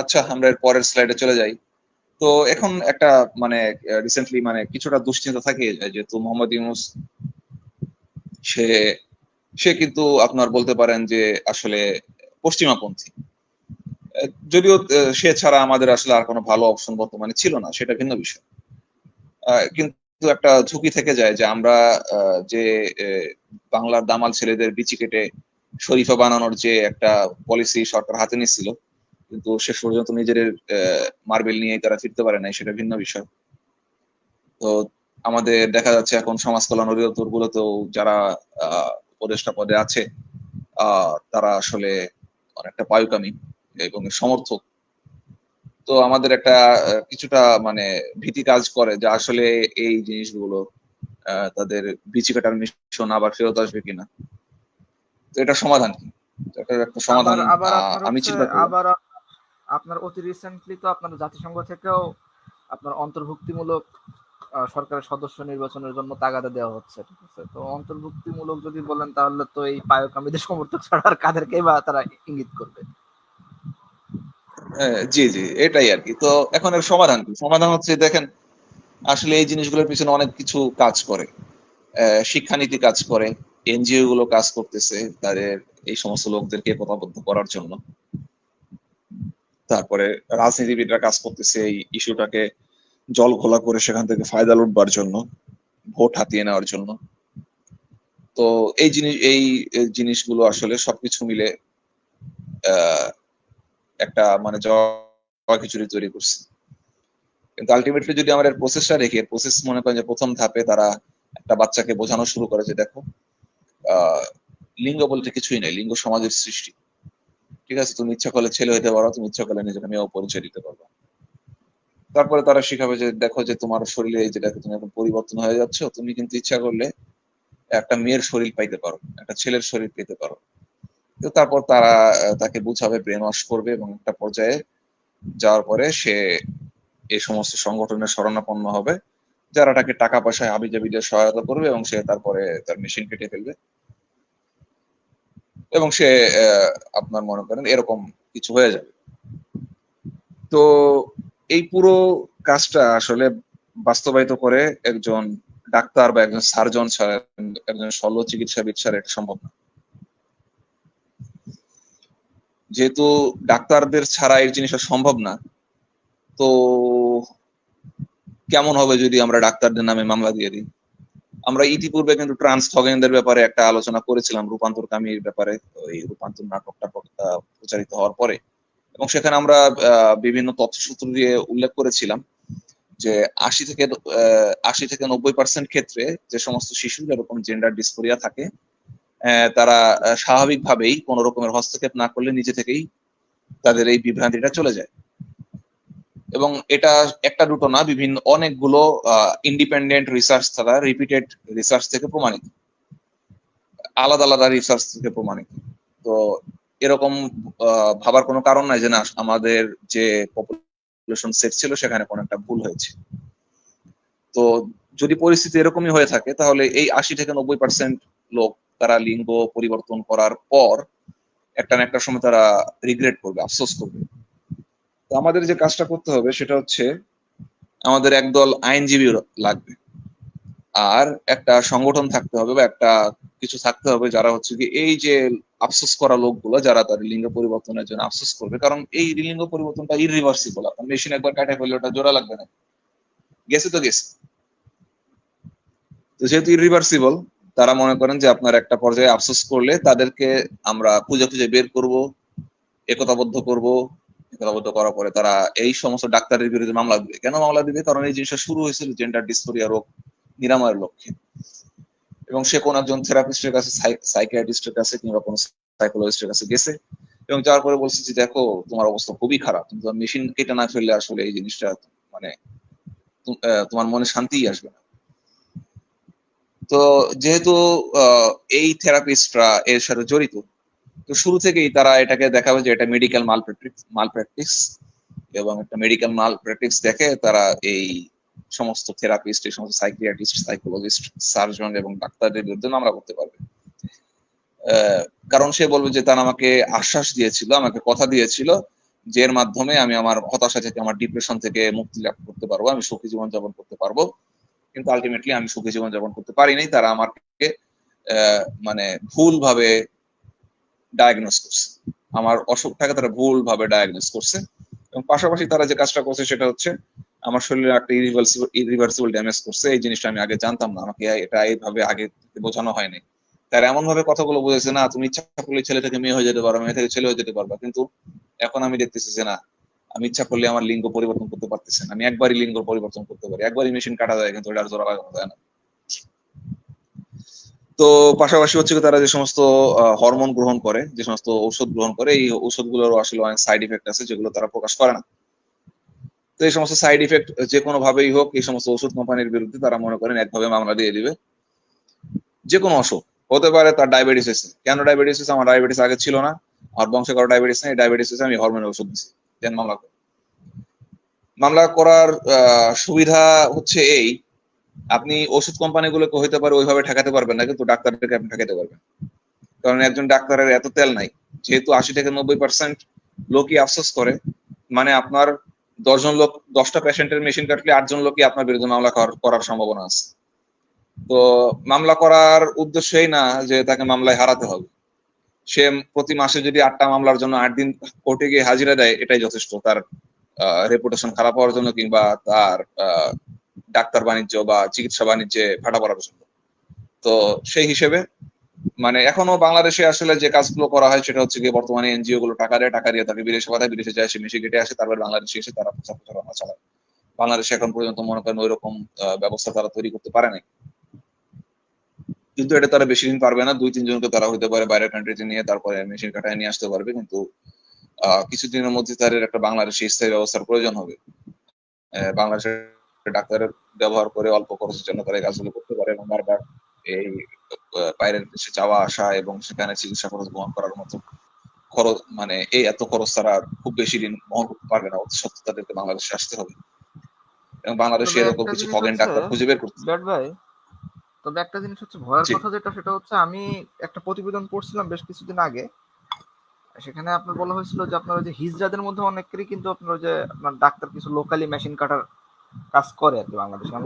আচ্ছা আমরা এর পরের স্লাইডে চলে যাই। তো এখন একটা মানে রিসেন্টলি মানে কিছুটা দুশ্চিন্তা থাকে যায় যেহেতু মোহাম্মদ ইউনুস, সে সে কিন্তু আপনার বলতে পারেন যে আসলে পশ্চিমাপন্থী। যদিও সে ছাড়া আমাদের আসলে আর কোনো ভালো অপশন বর্তমানে ছিল না, সেটা ভিন্ন বিষয়। কিন্তু একটা ঝুঁকি থেকে যায় যে আমরা যে বাংলার দামাল ছেলেদের বিচি কেটে শরীফা বানানোর যে একটা পলিসি সরকার হাতে নিচ্ছিল কিন্তু শেষ পর্যন্ত নিজের মার্বেল নিয়ে তারা ফিরতে পারে নাই সেটা ভিন্ন বিষয়। তো আমাদের দেখা যাচ্ছে এখন সমাজ কল্যাণ অধিদপ্তর গুলোতেও যারা উপদেষ্টা পদে আছে তারা আসলে অনেকটা পায়ুকামী এবং সমর্থক। তো আমাদের একটা কিছুটা মানে ভীতি কাজ করে যে আসলে এই জিনিসগুলো আহ, তাদের বিচি কাটার মিশন আবার ফেরত আসবে কিনা। তো এটা সমাধান কি? একটা সমাধান আমি চিন্তা আবার আপনার অতি রিসেন্টলি তো আপনার জাতিসংঘ থেকেও আপনার অন্তর্ভুক্তিমূলক সরকারের সদস্য নির্বাচনের জন্য তাগাদা দেওয়া হচ্ছে ঠিক আছে? তো অন্তর্ভুক্তিমূলক যদি বলেন তাহলে তো এই পায়কামীদের সমর্থক ছাড়া আর কাদেরকেই বা তারা ইঙ্গিত করবে? হ্যাঁ, জি জি এটাই আর কি। তো এখন এর সমাধান কি? সমাধান হচ্ছে দেখেন আসলে এই জিনিসগুলোর পিছনে অনেক কিছু কাজ করে। শিক্ষানীতি কাজ করে এনজিও গুলো কাজ করতেছে তাদের এই সমস্ত লোকদেরকে একতাবদ্ধ করার জন্য। তারপরে রাজনীতিবিদরা কাজ করতেছে এই ইস্যুটাকে জল ঘোলা করে সেখান থেকে ফায়দা লুটবার জন্য, ভোট হাতিয়ে নেওয়ার জন্য। তো এই জিনিস, এই জিনিসগুলো আসলে সবকিছু মিলে একটা মানে খিচুড়ি তৈরি করছে। কিন্তু আলটিমেটলি যদি আমরা এর প্রসেসটা দেখি প্রসেস মনে করেন যে প্রথম ধাপে তারা একটা বাচ্চাকে বোঝানো শুরু করে যে দেখো লিঙ্গ বলতে কিছুই নেই, লিঙ্গ সমাজের সৃষ্টি। ঠিক আছে, তুমি ইচ্ছা করলে ছেলে হতে পারো, তুমি ইচ্ছা করলে নিজেকে মেয়েও পরিচয় দিতে পারবে। তারপরে তারা শিখাবে যে, দেখো যে তোমার শরীরে এই যে দেখো তুমি এখন পরিবর্তন হয়ে যাচ্ছ, তুমি কিন্তু ইচ্ছা করলে একটা মেয়ের শরীর পাইতে পারো, একটা ছেলের শরীর পেতে পারো। তো তারপর তারা তাকে বুঝাবে ব্রেন ওয়াশ করবে এবং একটা পর্যায়ে যাওয়ার পরে সে এই সমস্ত সংগঠনের শরণাপন্ন হবে, যারা তাকে টাকা পয়সায় হাবিজাবিদের সহায়তা করবে এবং সে তারপরে তার মেশিন কেটে ফেলবে। এবং সে আপনার মনে করেন এরকম কিছু হয়ে যাবে। তো এই পুরো কাজটা আসলে বাস্তবায়িত করে একজন ডাক্তার বা একজন সার্জন ছাড়া একজন শল্য চিকিৎসাবিদ ছাড়া এটা সম্ভব না। যেহেতু ডাক্তারদের ছাড়া এই জিনিসটা সম্ভব না, তো কেমন হবে যদি আমরা ডাক্তারদের নামে মামলা দিয়ে দিই? আমরা ইতিপূর্বে কিন্তু ট্রান্স খগেনদের ব্যাপারে একটা আলোচনা করেছিলাম রূপান্তরকামীর ব্যাপারে, ওই রূপান্তর নাটকটা প্র- প্রচারিত হওয়ার পরে। এবং সেখানে আমরা বিভিন্ন তথ্যসূত্র দিয়ে উল্লেখ করেছিলাম যে আশি থেকে আশি থেকে নব্বই পার্সেন্ট ক্ষেত্রে যে সমস্ত শিশু এরকম জেন্ডার ডিসফোরিয়া থাকে তারা স্বাভাবিকভাবেই কোনো রকমের হস্তক্ষেপ না করলে নিজে থেকেই তাদের এই বিভ্রান্তিটা চলে যায়। এবং এটা একটা দুটো না, বিভিন্ন অনেকগুলো ইন্ডিপেন্ডেন্ট রিসার্চ ছাড়া রিপিটেড রিসার্চ থেকে প্রমাণিত। আলাদা আলাদা রিসার্চ থেকে প্রমাণিত। তো এরকম ভাবার কোনো কারণ নাই যে না, আমাদের যে পপুলেশন সেট ছিল সেখানে কোনো একটা ভুল হয়েছে। তো যদি পরিস্থিতি এরকমই হয়ে থাকে, তাহলে এই আশি থেকে নব্বই পার্সেন্ট লোক তারা লিঙ্গ পরিবর্তন করার পর একটা না একটা সময় তারা রিগ্রেট করবে, আফসোস করবে। তো আমাদের যে কাজটা করতে হবে সেটা হচ্ছে আমাদের একদল আইনজীবী লাগবে। আর একটা সংগঠন থাকতে হবে বা একটা কিছু থাকতে হবে যারা হচ্ছে কি এই যে আফসোস করা লোকগুলো যারা তাদের লিঙ্গ পরিবর্তনের জন্য আফসোস করবে। কারণ এই লিঙ্গ পরিবর্তনটা ইরিভার্সিবল আপনার মেশিন একবার কাটে ফেললে ওটা জোড়া লাগবে না। গেছে তো গেছে। তো যেহেতু ইরিভার্সিবল তারা মনে করেন যে আপনার একটা পর্যায়ে আফসোস করলে তাদেরকে আমরা খুঁজে খুঁজে বের করব, একতাবদ্ধ করব একতাবদ্ধ করার পরে তারা এই সমস্ত ডাক্তারের বিরুদ্ধে মামলা দিবে। কেন মামলা দিবে? কারণ এই জিনিসটা শুরু হয়েছিল জেন্ডার ডিসফোরিয়া রোগ নিরাময়ের লক্ষ্যে। এবং সে কোন একজন থেরাপিস্টের কাছে সাইকিয়াট্রিস্টের কাছে কিংবা কোনো সাইকোলজিস্টের কাছে গেছে এবং যাওয়ার পরে বলছে যে, দেখো, তোমার অবস্থা খুবই খারাপ। তুমি মেশিন কেটে না ফেললে আসলে এই জিনিসটা মানে তোমার মনে শান্তিই আসবে না। তো যেহেতু এই থেরাপিস্টরা এর সাথে জড়িত তো শুরু থেকেই তারা এটাকে দেখাবে যে এটা মেডিকেল মাল মাল প্র্যাকটিস এবং একটা মেডিকেল মাল প্র্যাকটিস দেখে তারা এই সমস্ত থেরাপিস্ট এই সমস্ত সাইকিয়াট্রিস্ট সাইকোলজিস্ট সার্জন এবং ডাক্তারদের বিরুদ্ধে মামলা করতে পারবে। কারণ সে বলবে যে তারা আমাকে আশ্বাস দিয়েছিল, আমাকে কথা দিয়েছিল যে এর মাধ্যমে আমি আমার হতাশা থেকে, আমার ডিপ্রেশন থেকে মুক্তি লাভ করতে পারব, আমি সুখী জীবন যাপন করতে পারব। কিন্তু আলটিমেটলি আমি সুখী জীবন যাপন করতে পারিনি, তারা আমাকে মানে ভুল ভাবে ডায়াগনোস করছে। আমার অসুখটাকে তারা ভুল ভাবে ডায়াগনোস করছে এবং পাশাপাশি তারা যে কাজটা করছে সেটা হচ্ছে আমার শরীরে একটা ইরিভার্সিবল ইরিভার্সিবল ড্যামেজ করছে। এই জিনিসটা আমি আগে জানতাম না, আমাকে এটা এইভাবে আগে বোঝানো হয়নি। তারা এমন ভাবে কথাগুলো বুঝেছে না, তুমি ইচ্ছা করলে ছেলে থেকে মেয়ে হয়ে যেতে পারো, মেয়ে থেকে ছেলে হয়ে যেতে পারবা। কিন্তু এখন আমি দেখতেছি যে, না, আমি ইচ্ছা করলে আমার লিঙ্গ পরিবর্তন করতে পারতেছি না। আমি একবারই লিঙ্গ পরিবর্তন করতে পারি। একবারই মেশিন কাটা যায় কিন্তু এটা আর জোড়া লাগানো যায় না। তো পাশাপাশি হচ্ছে তারা যে সমস্ত হরমোন গ্রহণ করে, যে সমস্ত ঔষধ গ্রহণ করে, এই ঔষধগুলোর আসলে অনেক সাইড ইফেক্ট আছে যেগুলো তারা প্রকাশ করে না। তো এই সমস্ত সাইড ইফেক্ট যে কোনো ভাবেই হোক, এই সমস্ত ওষুধ কোম্পানির বিরুদ্ধে তারা মনে করেন একভাবে মামলা দিয়ে দিবে। যে কোনো অসুখ, হতে পারে তার ডায়াবেটিস হয়েছে কেন ডায়াবেটিস হয়েছে আমার ডায়াবেটিস আগে ছিল না। আর বংশে কারও ডায়াবেটিস নেই ডায়াবেটিস হয়েছে আমি হরমোনের ওষুধ দিচ্ছি মামলা। মামলা করার সুবিধা হচ্ছে এই আপনি ওষুধ কোম্পানিগুলোকে হইতে পারে ওইভাবে ঠেকাতে পারবেন না, কিন্তু ডাক্তারদেরকে আপনি ঠেকাতে পারবেন। কারণ একজন ডাক্তারের এত তেল নাই, যেহেতু আশি থেকে নব্বই পার্সেন্ট লোকই আফসোস করে মানে আপনার দশজন লোক, দশটা পেশেন্টের মেশিন কাটলে আটজন লোকই আপনার বিরুদ্ধে মামলা করার- সম্ভাবনা আছে। তো মামলা করার উদ্দেশ্যই না যে তাকে মামলায় হারাতে হবে। সে প্রতি মাসে যদি আটটা মামলার জন্য আট দিন কোর্টে গিয়ে হাজিরা দেয়, এটাই যথেষ্ট। তার রেপুটেশন খারাপ হওয়ার জন্য কিংবা তার ডাক্তার বাণিজ্য বা চিকিৎসা বাণিজ্যে ফাটা পড়া জন্য তো সেই হিসেবে মানে এখনও বাংলাদেশে আসলে যে কাজগুলো করা হয় সেটা হচ্ছে গিয়ে বর্তমানে এনজিও গুলো টাকা দেয়, টাকা দিয়ে তাকে বিদেশে পাঠায়, বিদেশে যায়, সে মেশিন কেটে আসে, তারপর বাংলাদেশে এসে তারা প্রচার প্রচারণা চালায়। বাংলাদেশে এখন পর্যন্ত মনে করেন ওই রকম ব্যবস্থা তারা তৈরি করতে পারে নাই। কিন্তু এটা তারা বেশি দিন পারবে না, দুই তিনজনকে তারা হতে পারে বাইরের কান্ট্রিতে নিয়ে, তারপরে মেশিন কাটায় নিয়ে আসতে পারবে। কিন্তু কিছুদিনের মধ্যে তাদের একটা বাংলাদেশে স্থায়ী ব্যবস্থার প্রয়োজন হবে। বাংলাদেশের ডাক্তারের ব্যবহার করে অল্প খরচের জন্য তারা এই কাজগুলো করতে পারে এবং বারবার এই বাইরের দেশে যাওয়া আসা এবং সেখানে চিকিৎসা খরচ বহন করার মতো খরচ মানে এই এত খরচ তারা খুব বেশি দিন বহন করতে পারবে না। অতি সত্ত্বেও তাদেরকে বাংলাদেশে আসতে হবে। এবং বাংলাদেশে এরকম কিছু ডাক্তার খুঁজে বের করতে ভাই তবে একটা জিনিস হচ্ছে ভয়ের কথা যেটা সেটা হচ্ছে আমি একটা প্রতিবেদন পড়ছিলাম বেশ কিছুদিন আগে। সেখানে আপনার বলা হয়েছিল যে আপনার ওই যে হিজড়াদের মধ্যে অনেকেরই কিন্তু আপনার ওই যে আপনার ডাক্তার কিছু লোকালি মেশিন কাটার কাজ করে আর কি বাংলাদেশে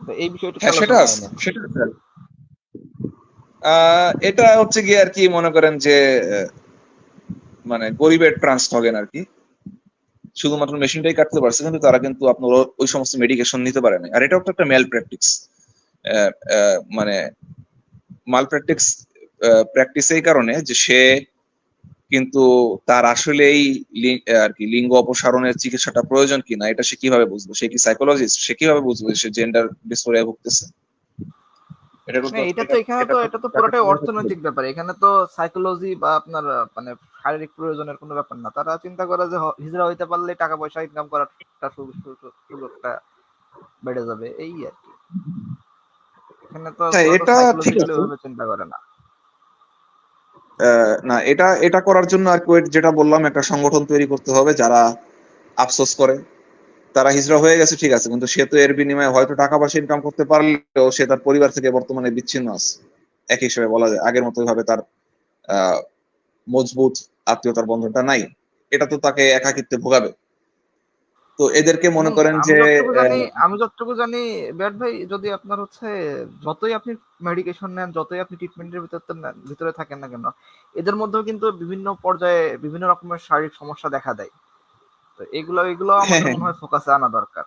তো এই বিষয়টা হ্যাঁ সেটা এটা হচ্ছে গিয়ে আর কি মনে করেন যে মানে গরিবের ট্রান্স খগেন আর কি। শুধুমাত্র মেশিনটাই কাটতে পারছে কিন্তু তারা কিন্তু আপনার ওই সমস্ত মেডিকেশন নিতে পারে না আর এটাও তো একটা মেল প্র্যাকটিস মানে মাল প্র্যাকটিস প্র্যাকটিস এই কারণে যে সে কিন্তু তার আসলেই লি- আর কি লিঙ্গ অপসারণের চিকিৎসাটা প্রয়োজন কিনা এটা সে কীভাবে বুঝবে? সে কি সাইকোলজিস্ট সে কীভাবে বুঝবে সে জেন্ডার ডিসফোরিয়া ভুগতেছে? এটা তো এখানে তো এটা তো পুরোটাই অর্থনৈতিক ব্যাপার। এখানে তো সাইকোলজি বা আপনার মানে শারীরিক প্রয়োজনের কোনো ব্যাপার না। তারা চিন্তা করে যে হিজড়া হইতে পারলে টাকা পয়সা ইনকাম করার সু- সুযোগটা বেড়ে যাবে। এই আর কি। এখানে তো হ্যাঁ, এটা ঠিক আছে। চিন্তা করে না। না, এটা এটা করার জন্য আর কি, যেটা বললাম, একটা সংগঠন তৈরি করতে হবে যারা আফসোস করে। তারা হিজড়া হয়ে গেছে, ঠিক আছে, কিন্তু সে তো এর বিনিময়ে হয়তো টাকা পয়সা ইনকাম করতে পারলেও সে তার পরিবার থেকে বর্তমানে বিচ্ছিন্ন আছে। এক হিসেবে বলা যায়, আগের মতো ভাবে তার মজবুত আত্মীয়তার বন্ধনটা নাই। এটা তো তাকে একাকিত্বে ভোগাবে। তো এদেরকে মনে করেন যে আমি যতটুকু জানি ব্যাট ভাই যদি আপনার হচ্ছে যতই আপনি মেডিকেশন নেন যতই আপনি ট্রিটমেন্টের ভিতরে ভিতরে থাকেন না কেন এদের মধ্যেও কিন্তু বিভিন্ন পর্যায়ে বিভিন্ন রকমের শারীরিক সমস্যা দেখা দেয়। তো এগুলো এগুলো হ্যাঁ, আমাদের হ্যাঁ। মনে হয় ফোকাসে আনা দরকার।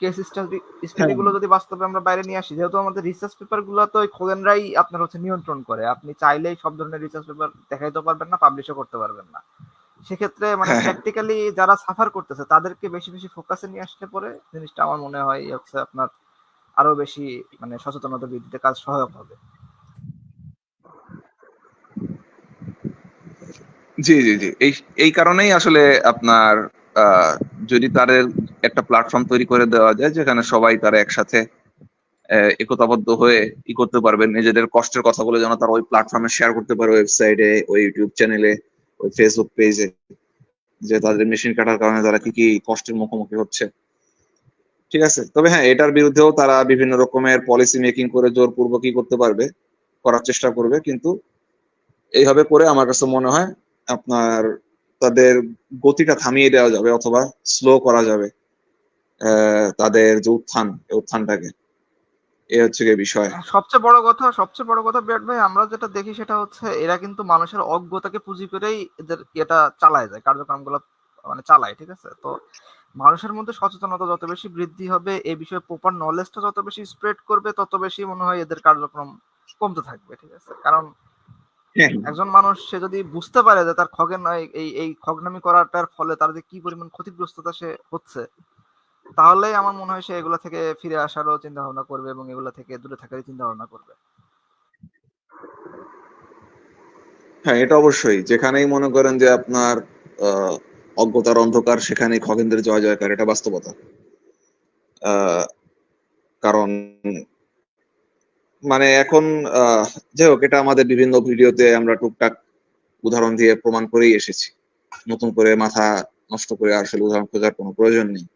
কেস স্টাডি স্টাডি গুলো যদি বাস্তবে আমরা বাইরে নিয়ে আসি যেহেতু আমাদের রিসার্চ পেপারগুলো তো ওই খোগেনরাই আপনার হচ্ছে নিয়ন্ত্রণ করে। আপনি চাইলেই সব ধরনের রিসার্চ পেপার দেখাইতে পারবেন না পাবলিশও করতে পারবেন না। সেক্ষেত্রে মানে। প্র্যাকটিক্যালি যারা সাফার করতেছে তাদেরকে বেশি বেশি ফোকাসে নিয়ে আসলে পরে জিনিসটা আমার মনে হয় হচ্ছে আপনার আরও বেশি মানে সচেতনতা বৃদ্ধিতে কাজ সহায়ক হবে জি জি জি এই এই কারণেই আসলে আপনার আহ, যদি তাদের একটা প্ল্যাটফর্ম তৈরি করে দেওয়া যায় যেখানে সবাই তারা একসাথে একতাবদ্ধ হয়ে ই করতে পারবেন নিজেদের কষ্টের কথাগুলো যেন তারা ওই প্ল্যাটফর্মে শেয়ার করতে পারে ওয়েবসাইটে ওই ইউটিউব চ্যানেলে ওই ফেসবুক পেজে যে তাদের মেশিন কাটার কারণে তারা কি কি কষ্টের মুখোমুখি হচ্ছে। ঠিক আছে? তবে হ্যাঁ এটার বিরুদ্ধেও তারা বিভিন্ন রকমের পলিসি মেকিং করে জোরপূর্বক কি করতে পারবে, করার চেষ্টা করবে। কিন্তু এইভাবে করে আমার কাছে মনে হয় আপনার তাদের গতিটা থামিয়ে দেওয়া যাবে অথবা স্লো করা যাবে তাদের যে উত্থান উত্থানটাকে। এ হচ্ছে গিয়ে বিষয়। সবচেয়ে বড় কথা সবচেয়ে বড় কথা বিরাট ভাই আমরা যেটা দেখি সেটা হচ্ছে এরা কিন্তু মানুষের অজ্ঞতাকে পুঁজি করেই এদের এটা চালায় যায় কার্যক্রমগুলো মানে চালায় ঠিক আছে? তো মানুষের মধ্যে সচেতনতা যত বেশি বৃদ্ধি হবে এই বিষয়ে প্রপার নলেজটা যত বেশি স্প্রেড করবে তত বেশি মনে হয় এদের কার্যক্রম কমতে থাকবে ঠিক আছে? কারণ হ্যাঁ। একজন মানুষ সে যদি বুঝতে পারে যে তার খগের নয় এই এই খগনামি করাটার ফলে তার যে কি পরিমাণ ক্ষতিগ্রস্ততা সে হচ্ছে তাহলে আমার মনে হয় সে এগুলা থেকে ফিরে আসারও চিন্তা ভাবনা করবে এবং এগুলা থেকে দূরে থাকারই চিন্তা ভাবনা করবে। হ্যাঁ এটা অবশ্যই। যেখানেই মনে করেন যে আপনার অজ্ঞতার অন্ধকার, সেখানেই খগেনদের জয়, জয়কার, এটা বাস্তবতা। কারণ মানে এখন যাই হোক, এটা আমাদের বিভিন্ন ভিডিওতে আমরা টুকটাক উদাহরণ দিয়ে প্রমাণ করেই এসেছি। নতুন করে মাথা নষ্ট করে আসলে উদাহরণ খোঁজার কোনো প্রয়োজন নেই।